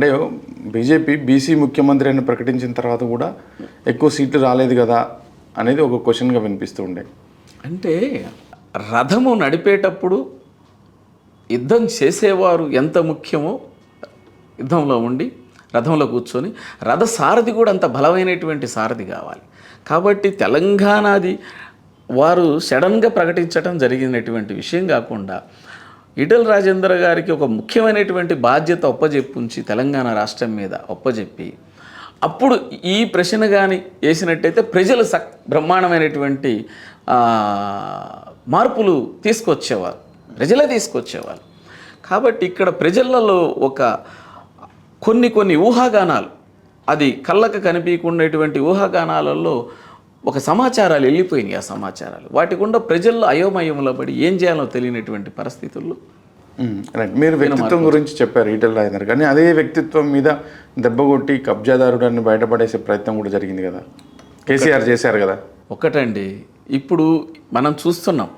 అంటే BJP BC ముఖ్యమంత్రి అని ప్రకటించిన తర్వాత కూడా ఎక్కువ సీట్లు రాలేదు కదా అనేది ఒక క్వశ్చన్గా వినిపిస్తూ ఉండే. అంటే రథము నడిపేటప్పుడు యుద్ధం చేసేవారు ఎంత ముఖ్యమో యుద్ధంలో ఉండి రథంలో కూర్చొని రథ సారథి కూడా అంత బలమైనటువంటి సారథి కావాలి. కాబట్టి తెలంగాణది వారు సడన్గా ప్రకటించడం జరిగినటువంటి విషయం కాకుండా ఈటల రాజేంద్ర గారికి ఒక ముఖ్యమైనటువంటి బాధ్యత ఒప్పజెప్పుంచి తెలంగాణ రాష్ట్రం మీద ఒప్పజెప్పి అప్పుడు ఈ ప్రశ్న కానీ వేసినట్టయితే ప్రజలు సక్ బ్రహ్మాండమైనటువంటి మార్పులు తీసుకొచ్చేవారు. ప్రజలే తీసుకొచ్చేవారు. కాబట్టి ఇక్కడ ప్రజలలో ఒక కొన్ని కొన్ని ఊహాగానాలు అది కళ్ళకు కనిపించకుండేటువంటి ఊహాగానాలలో ఒక సమాచారాలు వెళ్ళిపోయినాయి ఆ సమాచారాలు. వాటి గుండా ప్రజల్లో అయోమయంలో పడి ఏం చేయాలో తెలియనటువంటి పరిస్థితుల్లో. రైట్ మీరు వ్యక్తిత్వం గురించి చెప్పారు ఈటల రాజేందర్ కానీ అదే వ్యక్తిత్వం మీద దెబ్బ కొట్టి కబ్జాదారుడాన్ని బయటపడేసే ప్రయత్నం కూడా జరిగింది కదా. కేసీఆర్ చేశారు కదా. ఒకటండి. ఇప్పుడు మనం చూస్తున్నాం.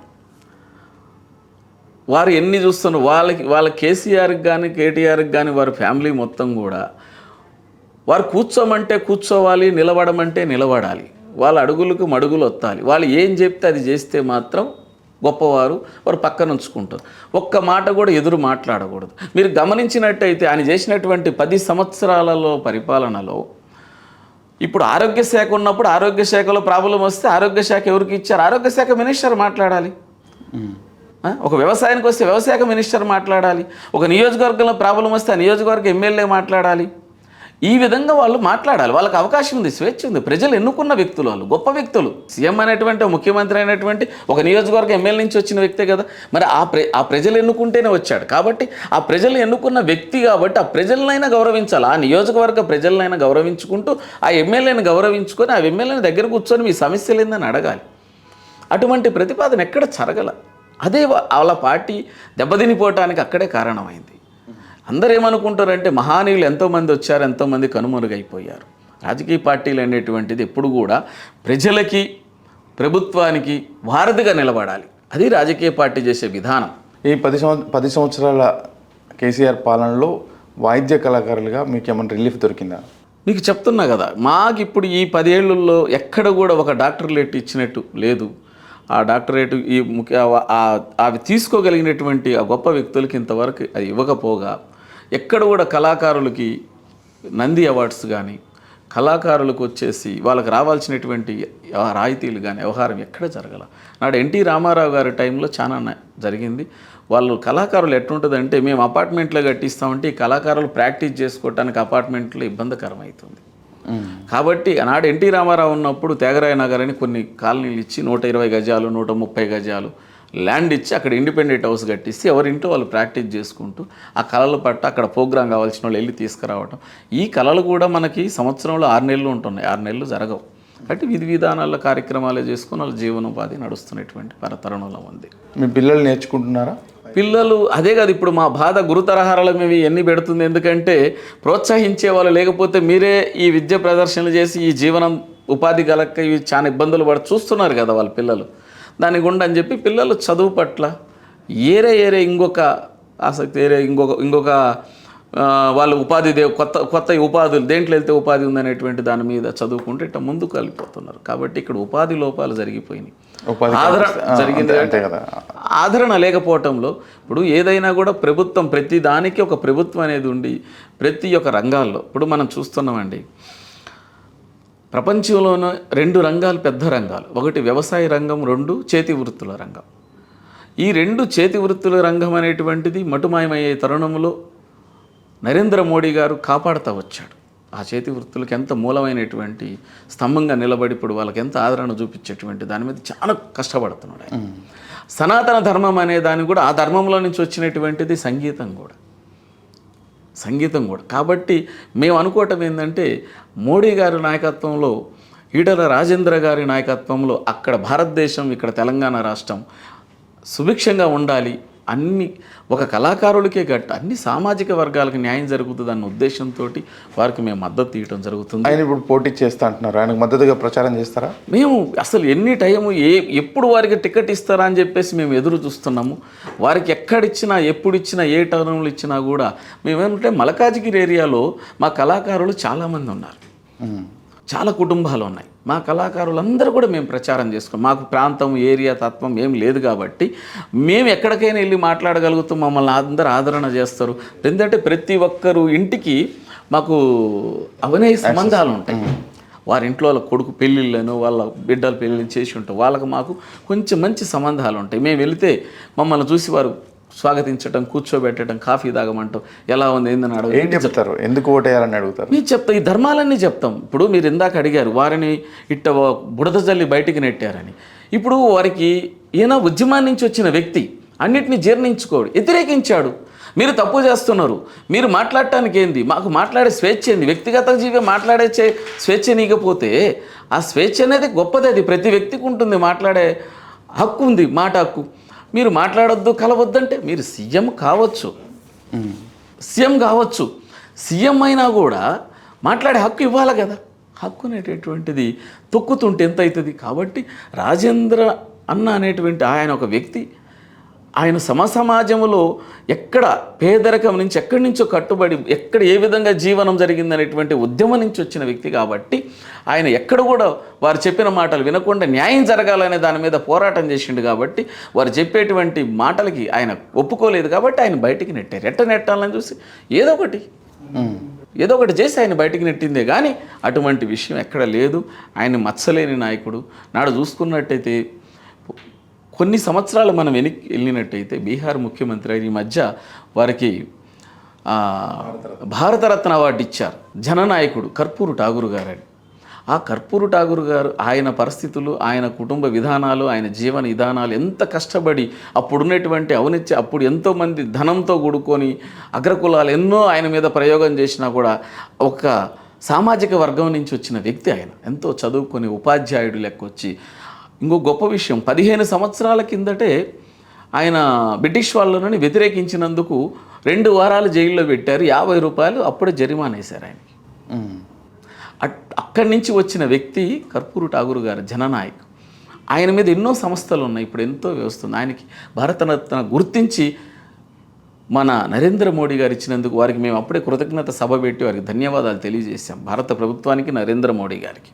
వారు ఎన్ని చూస్తున్నారు వాళ్ళకి వాళ్ళ కేసీఆర్కి కానీ కేటీఆర్కి కానీ వారి ఫ్యామిలీ మొత్తం కూడా వారు కూర్చోమంటే కూర్చోవాలి నిలబడమంటే నిలబడాలి. వాళ్ళ అడుగులకు మడుగులు వత్తాలి వాళ్ళు ఏం చెప్తే అది చేస్తే మాత్రం గొప్పవారు వారు పక్కన ఉంచుకుంటారు. ఒక్క మాట కూడా ఎదురు మాట్లాడకూడదు. మీరు గమనించినట్టయితే ఆయన చేసినటువంటి పది సంవత్సరాలలో పరిపాలనలో ఇప్పుడు ఆరోగ్య శాఖ ఉన్నప్పుడు ఆరోగ్య శాఖలో ప్రాబ్లం వస్తే ఆరోగ్య శాఖ ఎవరికి ఇచ్చారు? ఆరోగ్య శాఖ మినిస్టర్ మాట్లాడాలి. ఒక వ్యవసాయానికి వస్తే వ్యవసాయ మినిస్టర్ మాట్లాడాలి. ఒక నియోజకవర్గంలో ప్రాబ్లం వస్తే ఆ నియోజకవర్గ ఎమ్మెల్యే మాట్లాడాలి. ఈ విధంగా వాళ్ళు మాట్లాడాలి. వాళ్ళకి అవకాశం ఉంది స్వేచ్ఛ ఉంది. ప్రజలు ఎన్నుకున్న వ్యక్తులు వాళ్ళు గొప్ప వ్యక్తులు. సీఎం అనేటువంటి ముఖ్యమంత్రి అయినటువంటి ఒక నియోజకవర్గ ఎమ్మెల్యే నుంచి వచ్చిన వ్యక్తే కదా. మరి ఆ ప్ర ఆ ప్రజలు ఎన్నుకుంటేనే వచ్చాడు. కాబట్టి ఆ ప్రజలు ఎన్నుకున్న వ్యక్తి కాబట్టి ఆ ప్రజలనైనా గౌరవించాలి. ఆ నియోజకవర్గ ప్రజలనైనా గౌరవించుకుంటూ ఆ ఎమ్మెల్యేని గౌరవించుకొని ఆ ఎమ్మెల్యేని దగ్గర కూర్చొని మీ సమస్యలు ఏందని అడగాలి. అటువంటి ప్రతిపాదన ఎక్కడ జరగల? అదే వాళ్ళ పార్టీ దెబ్బతినిపోవటానికి అక్కడే కారణమైంది. అందరూ ఏమనుకుంటారంటే మహానీయులు ఎంతోమంది వచ్చారు ఎంతోమంది కనుమరుగైపోయారు. రాజకీయ పార్టీలు అనేటువంటిది ఎప్పుడు కూడా ప్రజలకి ప్రభుత్వానికి వారధిగా నిలబడాలి. అది రాజకీయ పార్టీ చేసే విధానం. ఈ పది సంవత్సర పది సంవత్సరాల కేసీఆర్ పాలనలో వాయిద్య కళాకారులుగా మీకు ఏమైనా రిలీఫ్ దొరికిందా? మీకు చెప్తున్నా కదా మాకు ఇప్పుడు ఈ పదేళ్ళలో ఎక్కడ కూడా ఒక డాక్టరేట్ ఇచ్చినట్టు లేదు. ఆ డాక్టరేట్ ఈ ముఖ్య అవి తీసుకోగలిగినటువంటి ఆ గొప్ప వ్యక్తులకి ఇంతవరకు అది ఇవ్వకపోగా ఎక్కడ కూడా కళాకారులకి నంది అవార్డ్స్ కానీ కళాకారులకు వచ్చేసి వాళ్ళకి రావాల్సినటువంటి రాయితీలు కానీ వ్యవహారం ఎక్కడ జరగల. నాడు ఎన్టీ రామారావు గారి టైంలో చాలా జరిగింది. వాళ్ళు కళాకారులు ఎట్లుంటుందంటే మేము అపార్ట్మెంట్లో కట్టిస్తామంటే ఈ కళాకారులు ప్రాక్టీస్ చేసుకోవటానికి అపార్ట్మెంట్లో ఇబ్బందికరం అవుతుంది కాబట్టి ఆనాడు ఎన్టీ రామారావు ఉన్నప్పుడు త్యాగరాయ నగర్ అని కొన్ని కాలనీలు ఇచ్చి నూట ఇరవై గజాలు నూట ముప్పై గజాలు ల్యాండ్ ఇచ్చి అక్కడ ఇండిపెండెంట్ హౌస్ కట్టిస్తే ఎవరింటో వాళ్ళు ప్రాక్టీస్ చేసుకుంటూ ఆ కళల పట్ల అక్కడ ప్రోగ్రాం కావాల్సిన వాళ్ళు వెళ్ళి తీసుకురావటం. ఈ కళలు కూడా మనకి సంవత్సరంలో ఆరు నెలలు ఉంటున్నాయి. ఆరు నెలలు జరగవు. కాబట్టి విధి విధానాల కార్యక్రమాలు చేసుకుని వాళ్ళ జీవనోపాధి నడుస్తున్నటువంటి పరతరుణంలో ఉంది. మీ పిల్లలు నేర్చుకుంటున్నారా? పిల్లలు అదే కాదు ఇప్పుడు మా బాధ గురుతరహారాల మేము ఎన్ని పెడుతుంది? ఎందుకంటే ప్రోత్సహించే వాళ్ళు లేకపోతే మీరే ఈ విద్య ప్రదర్శనలు చేసి ఈ జీవనం ఉపాధి కలక్క ఇవి చాలా ఇబ్బందులు పడి చూస్తున్నారు కదా వాళ్ళ పిల్లలు. దాని గుండా అని చెప్పి పిల్లలు చదువు పట్ల ఏరే ఏరే ఇంకొక ఆసక్తి ఏరే ఇంకొక ఇంకొక వాళ్ళు ఉపాధి దే కొత్త కొత్త ఉపాధులు దేంట్లో వెళ్తే ఉపాధి ఉందనేటువంటి దాని మీద చదువుకుంటే ఇట్లా ముందుకు వెళ్ళిపోతున్నారు. కాబట్టి ఇక్కడ ఉపాధి లోపాలు జరిగిపోయినాయి. ఆదరణ జరిగింది అంతే కదా. ఆదరణ లేకపోవటంలో ఇప్పుడు ఏదైనా కూడా ప్రభుత్వం ప్రతి దానికి ఒక ప్రభుత్వం అనేది ఉండి ప్రతి ఒక్క రంగాల్లో ఇప్పుడు మనం చూస్తున్నామండి. ప్రపంచంలోనే రెండు రంగాలు పెద్ద రంగాలు. ఒకటి వ్యవసాయ రంగం రెండు చేతి వృత్తుల రంగం. ఈ రెండు చేతి వృత్తుల రంగం అనేటువంటిది మటుమాయమయ్యే తరుణంలో నరేంద్ర మోడీ గారు కాపాడుతూ వచ్చాడు. ఆ చేతి వృత్తులకు ఎంత మూలమైనటువంటి స్తంభంగా నిలబడి ఇప్పుడు వాళ్ళకి ఎంత ఆదరణ చూపించేటువంటి దాని మీద చాలా కష్టపడుతున్నాడు ఆయన. సనాతన ధర్మం అనే దాన్ని కూడా ఆ ధర్మంలో నుంచి వచ్చినటువంటిది సంగీతం కూడా. సంగీతం కూడా. కాబట్టి మేము అనుకోవటం ఏంటంటే మోడీ గారి నాయకత్వంలో ఈటల రాజేంద్ర గారి నాయకత్వంలో అక్కడ భారతదేశం ఇక్కడ తెలంగాణ రాష్ట్రం సుభిక్షంగా ఉండాలి అన్ని ఒక కళాకారులకే గట్ట అన్ని సామాజిక వర్గాలకు న్యాయం జరుగుతుంది అన్న ఉద్దేశంతో వారికి మేము మద్దతు ఇవ్వడం జరుగుతుంది. ఆయన ఇప్పుడు పోటీ చేస్తా అంటున్నారు. ఆయనకు మద్దతుగా ప్రచారం చేస్తారా? మేము అసలు ఎన్ని టైము ఏ ఎప్పుడు వారికి టికెట్ ఇస్తారా అని చెప్పేసి మేము ఎదురు చూస్తున్నాము. వారికి ఎక్కడిచ్చినా ఎప్పుడు ఇచ్చినా ఏ టర్నులు ఇచ్చినా కూడా మేమేమంటే మలకాజిగిరి ఏరియాలో మా కళాకారులు చాలామంది ఉన్నారు. చాలా కుటుంబాలు ఉన్నాయి. మా కళాకారులందరూ కూడా మేము ప్రచారం చేసుకున్నాం. మాకు ప్రాంతం ఏరియా తత్వం ఏం లేదు కాబట్టి మేము ఎక్కడికైనా వెళ్ళి మాట్లాడగలుగుతాం మమ్మల్ని అందరూ ఆదరణ చేస్తారు. ఎందుకంటే ప్రతి ఒక్కరు ఇంటికి మాకు అవనయ సంబంధాలు ఉంటాయి. వారి ఇంట్లో వాళ్ళ కొడుకు పెళ్ళిళ్ళను వాళ్ళ బిడ్డల పెళ్ళిళ్ళు చేసి ఉంటాం. వాళ్ళకి మాకు కొంచెం మంచి సంబంధాలు ఉంటాయి. మేము వెళితే మమ్మల్ని చూసి వారు స్వాగతించడం కూర్చోబెట్టడం కాఫీ తాగమంటాం ఎలా ఉంది ఏందని అడగ ఏం చెప్తారు? ఎందుకు ఓటేయాలని అడుగుతారు? మేము చెప్తాం ఈ ధర్మాలన్నీ చెప్తాం. ఇప్పుడు మీరు ఇందాక అడిగారు వారిని ఇట్ట బుడద జల్లి బయటికి నెట్టారని. ఇప్పుడు వారికి ఈయన ఉద్యమాన్ని నుంచి వచ్చిన వ్యక్తి అన్నిటిని జీర్ణించుకోడు వ్యతిరేకించాడు. మీరు తప్పు చేస్తున్నారు. మీరు మాట్లాడటానికి ఏంది? మాకు మాట్లాడే స్వేచ్ఛ ఏంది? వ్యక్తిగత జీవి మాట్లాడే స్వేచ్ఛ నీకపోతే ఆ స్వేచ్ఛ అనేది గొప్పది అది. ప్రతి వ్యక్తికి ఉంటుంది మాట్లాడే హక్కు ఉంది మాట హక్కు. మీరు మాట్లాడొద్దు కలవద్దంటే మీరు సీఎం కావచ్చు. సీఎం కావచ్చు. సీఎం అయినా కూడా మాట్లాడే హక్కు ఇవ్వాలి కదా. హక్కు అనేటటువంటిది తొక్కుతుంటే ఎంత అవుతుంది కాబట్టి రాజేంద్ర అన్న అనేటువంటి ఆయన ఒక వ్యక్తి ఆయన సమసమాజంలో ఎక్కడ పేదరికం నుంచి ఎక్కడి నుంచో కట్టుబడి ఎక్కడ ఏ విధంగా జీవనం జరిగిందనేటువంటి ఉద్యమం నుంచి వచ్చిన వ్యక్తి కాబట్టి ఆయన ఎక్కడ కూడా వారు చెప్పిన మాటలు వినకుండా న్యాయం జరగాలనే దాని మీద పోరాటం చేసిండు కాబట్టి వారు చెప్పేటువంటి మాటలకి ఆయన ఒప్పుకోలేదు కాబట్టి ఆయన బయటికి నెట్టారు. ఎట్ట నెట్టాలని చూసి ఏదో ఒకటి. ఏదో ఒకటి చేసి ఆయన బయటికి నెట్టిందే కానీ అటువంటి విషయం ఎక్కడ లేదు. ఆయన మచ్చలేని నాయకుడు. నాడు చూసుకున్నట్టయితే కొన్ని సంవత్సరాలు మనం వెనక్కి వెళ్ళినట్టయితే బీహార్ ముఖ్యమంత్రి అయిన ఈ మధ్య వారికి భారతరత్న అవార్డు ఇచ్చారు. జననాయకుడు కర్పూరు ఠాగూర్ గారని. ఆ కర్పూరు ఠాగూర్ గారు ఆయన పరిస్థితులు ఆయన కుటుంబ విధానాలు ఆయన జీవన విధానాలు ఎంత కష్టపడి అప్పుడున్నటువంటి అవినీతి అప్పుడు ఎంతోమంది ధనంతో కూడుకొని అగ్రకులాలు ఎన్నో ఆయన మీద ప్రయోగం చేసినా కూడా ఒక సామాజిక వర్గం నుంచి వచ్చిన వ్యక్తి ఆయన. ఎంతో చదువుకొని ఉపాధ్యాయుడు లెక్క వచ్చి ఇంకో గొప్ప విషయం. పదిహేను సంవత్సరాల కిందటే ఆయన బ్రిటిష్ వాళ్ళని వ్యతిరేకించినందుకు రెండు వారాలు జైల్లో పెట్టారు. యాభై రూపాయలు అప్పుడే జరిమానా వేశారు ఆయనకి. అక్కడి నుంచి వచ్చిన వ్యక్తి కర్పూరు ఠాగూర్ గారు జననాయక్. ఆయన మీద ఎన్నో సంస్థలు ఉన్నాయి. ఇప్పుడు ఎంతో వ్యవస్థ ఉంది. ఆయనకి భారతరత్న గుర్తించి మన నరేంద్ర మోడీ గారు ఇచ్చినందుకు వారికి మేము అప్పుడే కృతజ్ఞత సభ పెట్టి వారికి ధన్యవాదాలు తెలియజేశాం. భారత ప్రభుత్వానికి నరేంద్ర మోడీ గారికి.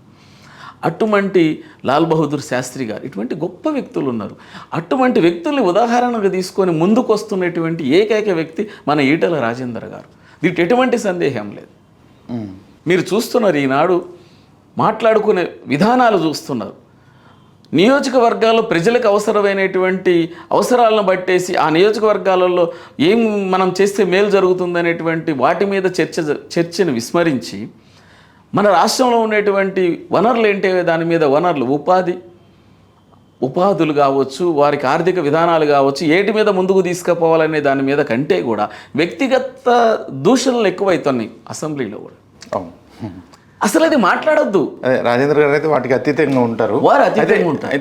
అటువంటి లాల్ బహదూర్ శాస్త్రి గారు ఇటువంటి గొప్ప వ్యక్తులు ఉన్నారు. అటువంటి వ్యక్తుల్ని ఉదాహరణగా తీసుకొని ముందుకు వస్తున్నటువంటి ఏకైక వ్యక్తి మన ఈటల రాజేందర్ గారు. దీంట్లో ఎటువంటి సందేహం లేదు. మీరు చూస్తున్నారు ఈనాడు మాట్లాడుకునే విధానాలు చూస్తున్నారు. నియోజకవర్గాల్లో ప్రజలకు అవసరమైనటువంటి అవసరాలను బట్టేసి ఆ నియోజకవర్గాలలో ఏం మనం చేస్తే మేలు జరుగుతుందనేటువంటి వాటి మీద చర్చ చర్చను విస్మరించి మన రాష్ట్రంలో ఉండేటువంటి వనరులు ఏంటి? దాని మీద వనరులు ఉపాధి ఉపాధులు కావచ్చు వారికి ఆర్థిక విధానాలు కావచ్చు ఏటి మీద ముందుకు తీసుకుపోవాలనే దాని మీద కంటే కూడా వ్యక్తిగత దూషణలు ఎక్కువైతున్నాయి అసెంబ్లీలో కూడా. అవును. అసలు అది మాట్లాడొద్దు. రాజేంద్ర గారు అయితే వాటికి అతీతంగా ఉంటారు. వారు అతీతంగా ఉంటారు.